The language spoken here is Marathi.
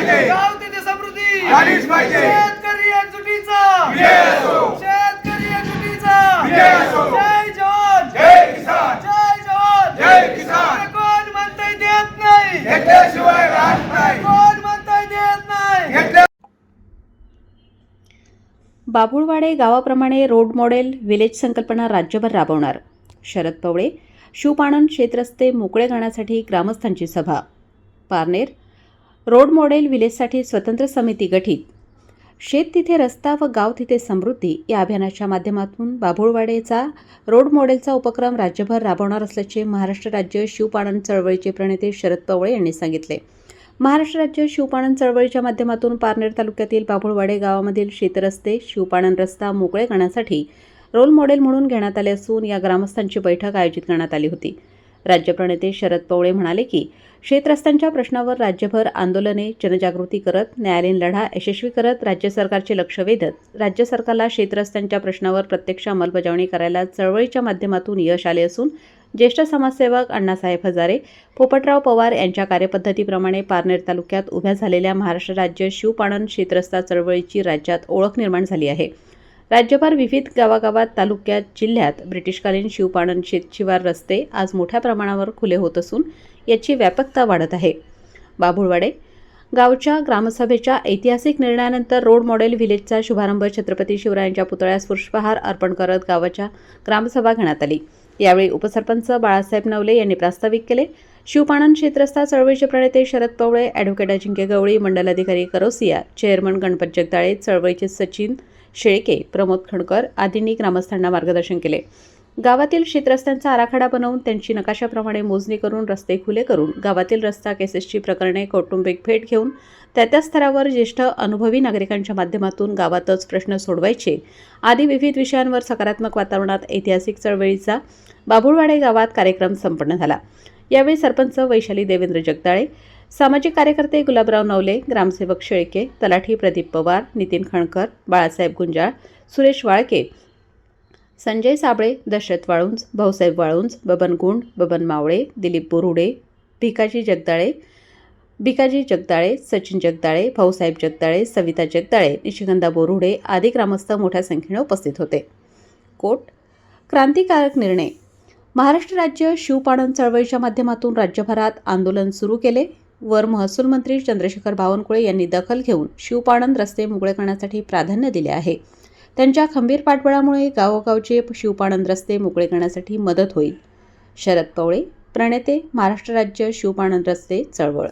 पाहिजे. पाहिजे. शेतकरी एकजुटीचा शेतकरी एकजुटीचा जय जवान. जय किसान. जय जवान. जय किसान. कोण देत नाही? घेतल्याशिवाय राहत नाही. कोण देत नाही? घेतल्या बाबुळवाडे गावाप्रमाणे रोड मॉडेल विलेज संकल्पना राज्यभर राबवणार. शरद पवळे शिवपाणन क्षेत्रस्ते मोकळे करण्यासाठी ग्रामस्थांची सभा. पारनेर रोड मॉडेल विलेजसाठी स्वतंत्र समिती गठीत. शेत तिथे रस्ता व गाव तिथे समृद्धी या अभियानाच्या माध्यमातून बाभुळवाडेचा रोड मॉडेलचा उपक्रम राज्यभर राबवणार असल्याचे महाराष्ट्र राज्य शिवपाणन चळवळीचे प्रणेते शरद पवळे यांनी सांगितले. महाराष्ट्र राज्य शिवपाणन चळवळीच्या माध्यमातून पारनेर तालुक्यातील बाभुळवाडे गावामधील शेतरस्ते शिवपाणन रस्ता मोकळे करण्यासाठी रोल मॉडेल म्हणून घेण्यात आले असून या ग्रामस्थांची बैठक आयोजित करण्यात आली होती. राज्यप्रणेते शरद पवळे म्हणाले की शेतरस्त्यांच्या प्रश्नावर राज्यभर आंदोलने जनजागृती करत न्यायालयीन लढा यशस्वी करत राज्य सरकारचे लक्ष वेधत राज्य सरकारला शेतरस्त्यांच्या प्रश्नावर प्रत्यक्ष अंमलबजावणी करायला चळवळीच्या माध्यमातून यश आले असून ज्येष्ठ समाजसेवक अण्णासाहेब हजारे पोपटराव पवार यांच्या कार्यपद्धतीप्रमाणे पारनेर तालुक्यात उभ्या झालेल्या महाराष्ट्र राज्य शिवपाणन शेतरस्ता चळवळीची राज्यात ओळख निर्माण झाली आहे. राज्यभर विविध गावागावात तालुक्यात जिल्ह्यात ब्रिटिशकालीन शिवपाणन शेतशिवार रस्ते आज मोठ्या प्रमाणावर खुले होत असून याची व्यापकता वाढत आहे. बाभुळवाडे गावच्या ग्रामसभेच्या ऐतिहासिक निर्णयानंतर रोड मॉडेल विलेजचा शुभारंभ छत्रपती शिवरायांच्या पुतळ्यास पुष्पहार अर्पण करत गावाच्या ग्रामसभा घेण्यात आली. यावेळी उपसरपंच बाळासाहेब नवले यांनी प्रास्ताविक केले शिवपाणन क्षेत्रस्था चळवळीचे प्रणेते शरद पवळे ॲडव्होकेट अजिंक्य गवळी मंडल अधिकारी करोसिया चेअरमन गणपत जगदाळे चळवळीचे सचिन शेळके प्रमोद खणकर आदींनी ग्रामस्थांना मार्गदर्शन केले. गावातील शेतरस्त्यांचा आराखडा बनवून त्यांची नकाशाप्रमाणे मोजणी करून रस्ते खुले करून गावातील रस्ता केसेसची प्रकरणे कौटुंबिक भेट घेऊन त्या त्या स्तरावर ज्येष्ठ अनुभवी नागरिकांच्या माध्यमातून गावातच प्रश्न सोडवायचे. आदी विविध विषयांवर सकारात्मक वातावरणात ऐतिहासिक चळवळीचा बाभुळवाडे गावात कार्यक्रम संपन्न झाला. यावेळी सरपंच वैशाली देवेंद्र जगदाळे सामाजिक कार्यकर्ते गुलाबराव नवले ग्रामसेवक शेळके तलाठी प्रदीप पवार नितीन खणकर बाळासाहेब गुंजाळ सुरेश वाळके संजय साबळे दशरथ वाळुंज भाऊसाहेब वाळुंज बबन गुंड बबन मावळे दिलीप बोरुडे भिकाजी जगदाळे भिकाजी जगदाळे सचिन जगदाळे भाऊसाहेब जगदाळे सविता जगदाळे निशिगंधा बोरुडे आदी ग्रामस्थ मोठ्या संख्येने उपस्थित होते. कोट क्रांतिकारक निर्णय. महाराष्ट्र राज्य शिवपाणन चळवळीच्या माध्यमातून राज्यभरात आंदोलन सुरू केले. वर महसूल मंत्री चंद्रशेखर बावनकुळे यांनी दखल घेऊन शिवपाणंद रस्ते मोकळे करण्यासाठी प्राधान्य दिले आहे. त्यांच्या खंबीर पाठबळामुळे गावोगावचे शिवपाणंद रस्ते मोकळे करण्यासाठी मदत होईल. शरद पवळे प्रणेते महाराष्ट्र राज्य शिवपाणंद रस्ते चळवळ